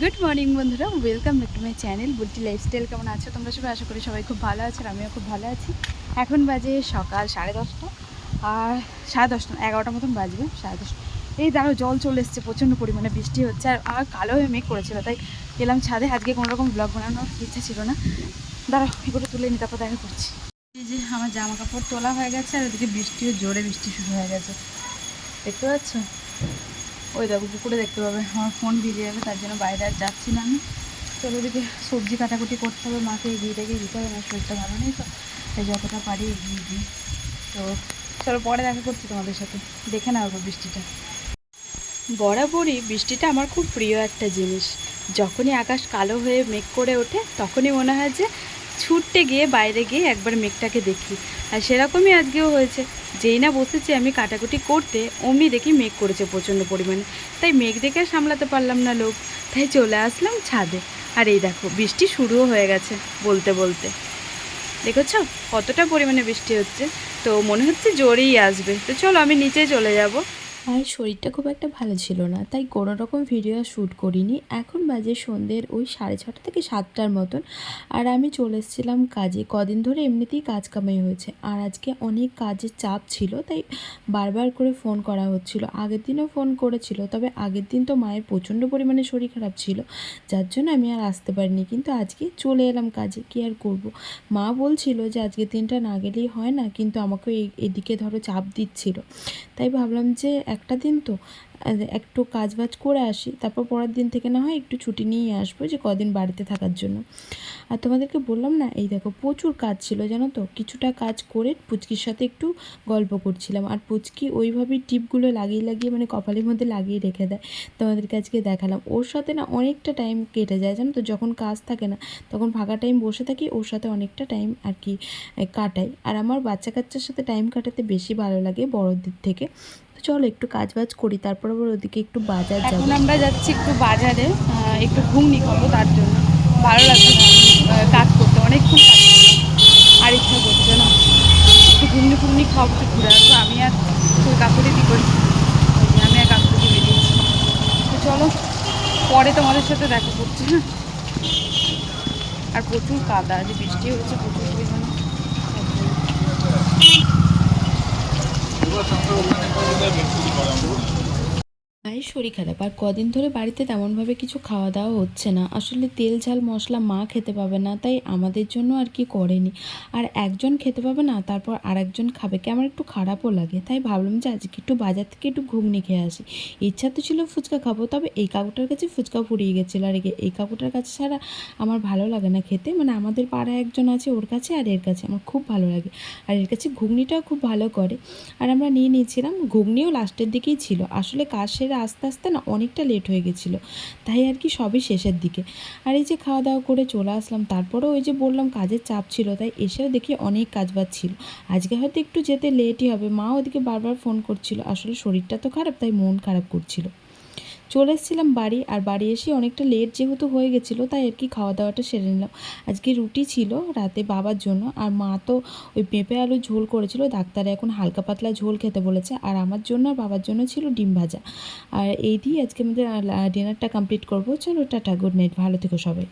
Good morning বন্ধুরা। Welcome back to my channel Bulti lifestyle কেমন আছো তোমরা সবাই? আশা করি সবাই খুব ভালো আছে আর আমিও খুব ভালো আছি। এখন বাজে সকাল সাড়ে দশটা। আর সাড়ে দশটা না, এগারোটা মতন বাজবে সাড়ে দশটা। এই দাঁড়ো জল চলে এসছে প্রচণ্ড পরিমাণে বৃষ্টি হচ্ছে। আর আর কালো হয়ে মেঘ করেছিল তাই গেলাম ছাদে। আজকে কোনো রকম ব্লগ বানানোর ইচ্ছা ছিল না। দাঁড়াও এগুলো তুলে নিই তারপর দেখা করছি। এই যে আমার জামা কাপড় তোলা হয়ে গেছে আর ওদিকে বৃষ্টিও জোরে বৃষ্টি শুরু হয়ে গেছে। দেখতে পাচ্ছ? ওই দেখো, পুকুরে দেখতে পাবে। আমার ফোন ভিজে যাবে, তার জন্য বাইরে আর যাচ্ছি না আমি। চলো ওদিকে সবজি কাটাকুটি করতে হবে, মাকে এগিয়ে টেগিয়ে দিতে হবে আমার শরীরটা ভালো নেই তো। তাই যতটা পারি এগিয়ে দিই। তো চলো পরে দেখা করছি তোমাদের সাথে। দেখে নাও গো বৃষ্টিটা। বরাবরই বৃষ্টিটা আমার খুব প্রিয় একটা জিনিস। যখনই আকাশ কালো হয়ে মেঘ করে ওঠে, তখনই মনে হয় যে ছুটতে গিয়ে বাইরে গিয়ে একবার মেঘটাকে দেখি। আর সেরকমই আজকেও হয়েছে। যেই না বসেছি আমি কাটাকুটি করতে অমনি দেখি মেঘ করেছে প্রচণ্ড পরিমাণে। তাই মেঘ দেখে সামলাতে পারলাম না লোক। তাই চলে আসলাম ছাদে। আর এই দেখো, বৃষ্টি শুরুও হয়ে গেছে বলতে বলতে। দেখেছ? কতটা পরিমাণে বৃষ্টি হচ্ছে? তো মনে হচ্ছে জোরেই আসবে। তো চলো আমি নিচে চলে যাব। মায়ের শরীরটা খুব একটা ভালো ছিল না, তাই কোনো রকম ভিডিও শ্যুট করিনি। এখন বাজে সন্ধ্যের ওই সাড়ে ছটা থেকে সাতটার মতন, আর আমি চলে এসেছিলাম কাজে। কদিন ধরে এমনিতেই কাজ কামাই হয়েছে, আর আজকে অনেক কাজের চাপ ছিল, তাই বারবার করে ফোন করা হচ্ছিল। আগের দিনও ফোন করেছিল, তবে আগের দিন তো মায়ের প্রচণ্ড পরিমাণে শরীর খারাপ ছিল, যার জন্য আমি আর আসতে পারিনি। কিন্তু আজকে চলে এলাম কাজে, কি আর করব? মা বলছিল যে আজকের দিনটা না গেলেই হয় না, কিন্তু আমাকে এদিকে ধরো চাপ দিচ্ছিল। তাই ভাবলাম যে একটা দিন তো একটু কাজ বাজ করে আসি, তারপর পরের দিন থেকে না হয় একটু ছুটি নিয়ে আসব যে কদিন বাড়িতে থাকার জন্য। আর তোমাদেরকে বললাম না, এই দেখো প্রচুর কাজ ছিল জানো তো, কিছুটা কাজ করে পুচকির সাথে একটু গল্প করছিলাম। আর পুচকি ওইভাবেই টিপগুলো লাগিয়ে লাগিয়ে মানে কপালের মধ্যে লাগিয়ে রেখে দেয়, তোমাদেরকে আজকে দেখালাম। ওর সাথে না অনেকটা টাইম কেটে যায় জানো তো, যখন কাজ থাকে না, তখন ফাঁকা টাইম বসে থাকি, ওর সাথে অনেকটা টাইম আর কি কাটাই। আর আমার বাচ্চা কাচ্চার সাথে টাইম কাটাতে বেশি ভালো লাগে বড়দের থেকে। তো চলো একটু কাজ বাজ করি, তারপর আবার ওদিকে একটু বাজার যাব। এখন আমরা যাচ্ছি একটু বাজারে একটু ঘুগনি খাব, তার জন্য। ভালো লাগছে কাজ করতে, অনেকক্ষণ কাজ করলাম আর ইচ্ছা করছে না। একটু ঘুগনি ফুগনি খাব, একটু ঘুরে আসব। আমি আর কাকুরি দি করি? আমি আর কাকুরি বেরিয়েছি। তো চলো, পরে তোমাদের সাথে দেখা করছি হ্যাঁ। আর প্রচুর কাদা, যে বৃষ্টি হচ্ছে প্রচুর। পরিমাণে মায়ের শরীর খারাপ। আর কদিন ধরে বাড়িতে তেমনভাবে কিছু খাওয়া দাওয়া হচ্ছে না। আসলে তেল, ঝাল, মশলা মা খেতে পাবে না, তাই আমাদের জন্য আর কি করেনি। আর একজন খেতে পাবে না, তারপর আর একজন খাবে। কি আমার একটু খারাপও লাগে। তাই ভাবলাম যে আজকে একটু বাজার থেকে একটু ঘুগনি খেয়ে আসি। ইচ্ছা তো ছিল ফুচকা খাব, তবে এই কাকুটার কাছে ফুচকা ফুরিয়ে গেছিল। আর এই কাকুটার কাছে ছাড়া আমার ভালো লাগে না খেতে। মানে আমাদের পাড়ায় একজন আছে ওর কাছে আর এর কাছে। আমার খুব ভালো লাগে। আর এর কাছে ঘুগনিটাও খুব ভালো করে। আর আমরা নিয়ে নিয়েছিলাম। ঘুগনিও লাস্টের দিকেই ছিল। আসলে কাজ সেরে আস্তে আস্তে না অনেকটা লেট হয়ে গেছিল। তাই আর কি সবই শেষের দিকে। আর এই যে খাওয়া দাওয়া করে চলে আসলাম, তারপরেও ওই যে বললাম কাজের চাপ ছিল, তাই এসেও দেখি অনেক কাজ বাজ ছিল। আজকে হয়তো একটু যেতে লেটই হবে। মা ওদিকে বারবার ফোন করছিল। আসলে শরীরটা তো খারাপ, তাই মন খারাপ করছিল। চলে এসেছিলাম বাড়ি, আর বাড়ি এসে অনেকটা লেট যেহেতু হয়ে গেছিল, তাই আর কি খাওয়া দাওয়াটা সেরে নিলাম। আজকে রুটি ছিল রাতে বাবার জন্য, আর মা তো ওই পেঁপে আলু ঝোল করেছিল, ডাক্তারে এখন হালকা পাতলা ঝোল খেতে বলেছে, আর আমার জন্য আর বাবার জন্য ছিল ডিম ভাজা। আর এই দিয়ে আজকে আমাদের ডিনারটা কমপ্লিট করব। চলো, টাটা গুড নাইট ভালো থেকো সবাই।